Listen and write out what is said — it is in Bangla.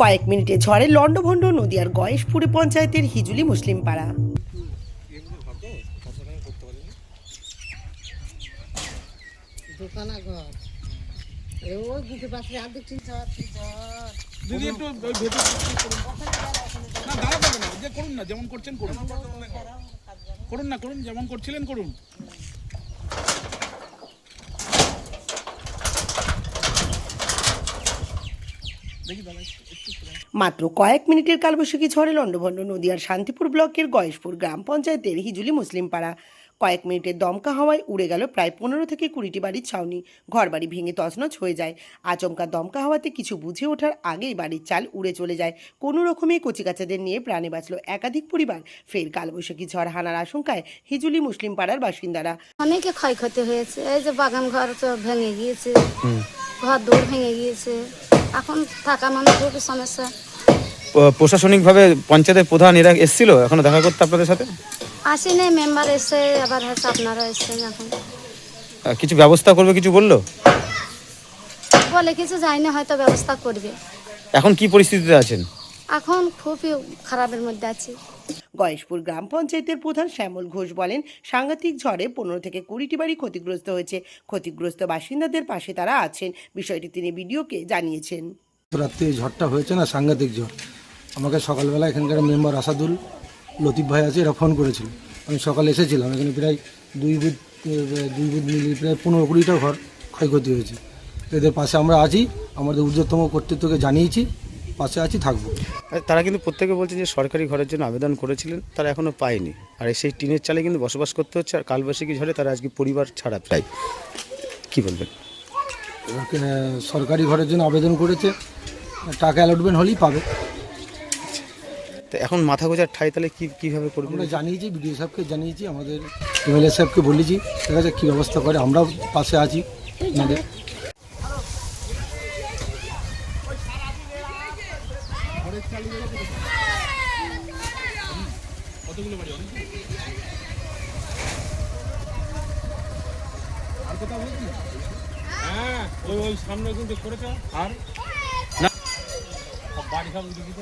কয়েক মিনিটে ঝড়ে লণ্ডভণ্ড নদিয়ার গয়েশপুরে পঞ্চায়েতের হিজুলি মুসলিম পাড়া। আর দেখছি একটু করুন না, যেমন করছেন করুন। করুন না, করুন, যেমন করছিলেন করুন দেখি দাদা একটু মাত্র কয়েক মিনিটের কালবৈশাখী ঝড়ে লণ্ডভণ্ড নদিয়ার শান্তিপুর ব্লকের গয়েশপুর গ্রাম পঞ্চায়েতের হিজুলি মুসলিম পাড়া কয়েক মিনিটের দমকা হাওয়ায় উড়ে গেল প্রায় পনেরো থেকে কুড়িটি বাড়ির ছাউনি। ঘরবাড়ি ভেঙে তছনছ হয়ে যায়। আচমকা দমকা হাওয়াতে কিছু বুঝে ওঠার আগেই বাড়ির চাল উড়ে চলে যায়। কোনো রকমে কচিকাচাদের নিয়ে প্রাণে বাঁচল একাধিক পরিবার। ফের কালবৈশাখী ঝড় হানার আশঙ্কায় হিজুলি মুসলিম পাড়ার বাসিন্দারা। অনেকে ক্ষয়ক্ষতি হয়েছে। এই যে বাগান ঘর তো ভেঙে গিয়েছে ঘর দৌড় ভেঙে গিয়েছে। এখন থাকা মানুষ খুবই সমস্যা। প্রশাসনিকভাবে পঞ্চায়েতের প্রধান এরা এসেছিল? এখনও দেখা করতে আপনাদের সাথে? আসেনি মেম্বার এসে আবার হচ্ছে আপনারা এসছেন এখন। কিছু ব্যবস্থা করবে কিছু বলল? বলে কিছু যাই না হয়তো ব্যবস্থা করবে। এখন কি পরিস্থিতিতে আছেন? এখন খুবই খারাপের মধ্যে আছি। গয়েশপুর গ্রাম পঞ্চায়েতের প্রধান শ্যামল ঘোষ বলেন, সাংঘাতিক ঝড়ে পনেরো থেকে কুড়িটি বাড়ি ক্ষতিগ্রস্ত হয়েছে। ক্ষতিগ্রস্ত বাসিন্দাদের পাশে তারা আছেন, বিষয়টি তিনি বিডিওকে জানিয়েছেন। রাত্রে ঝড়টা হয়েছে না, সাংঘাতিক ঝড়। আমাকে সকালবেলা এখানকার মেম্বার আসাদুল লতিফ ভাই আছে, এরা ফোন করেছিল। আমি সকালে এসেছিলাম, এখানে প্রায় দুই বুধ দুই বুধ মিলিয়ে প্রায় পনেরো কুড়িটা ঘর ক্ষয়ক্ষতি হয়েছে। এদের পাশে আমরা আছি, আমাদের ঊর্ধ্বতম কর্তৃত্বকে জানিয়েছি। পাশে আছি থাকব। আর তারা কিন্তু প্রত্যেকে বলছে যে সরকারি ঘরের জন্য আবেদন করেছিলেন তারা এখনও পায়নি। আর সেই টিনের চালে কিন্তু বসবাস করতে হচ্ছে আর কালবৈশাখী ঝড়ে তারা আজকে পরিবার ছাড়া প্রায়। কি বলবেন? সরকারি ঘরের জন্য আবেদন করেছে টাকা অ্যালটমেন্ট হলেই পাবে। তো এখন মাথা গোজার ঠাই তাহলে কি কীভাবে করবেন আমরা জানিয়েছি বিডিও সাহেবকে জানিয়েছি আমাদের এমএলএ সাহেবকে বলেছি ঠিক আছে কী ব্যবস্থা করে আমরাও পাশে আছি। আমাদের আর কোথাও বলছি হ্যাঁ ওই ওই সামনে কিন্তু করেছ। আর? বাড়ি সব দিকে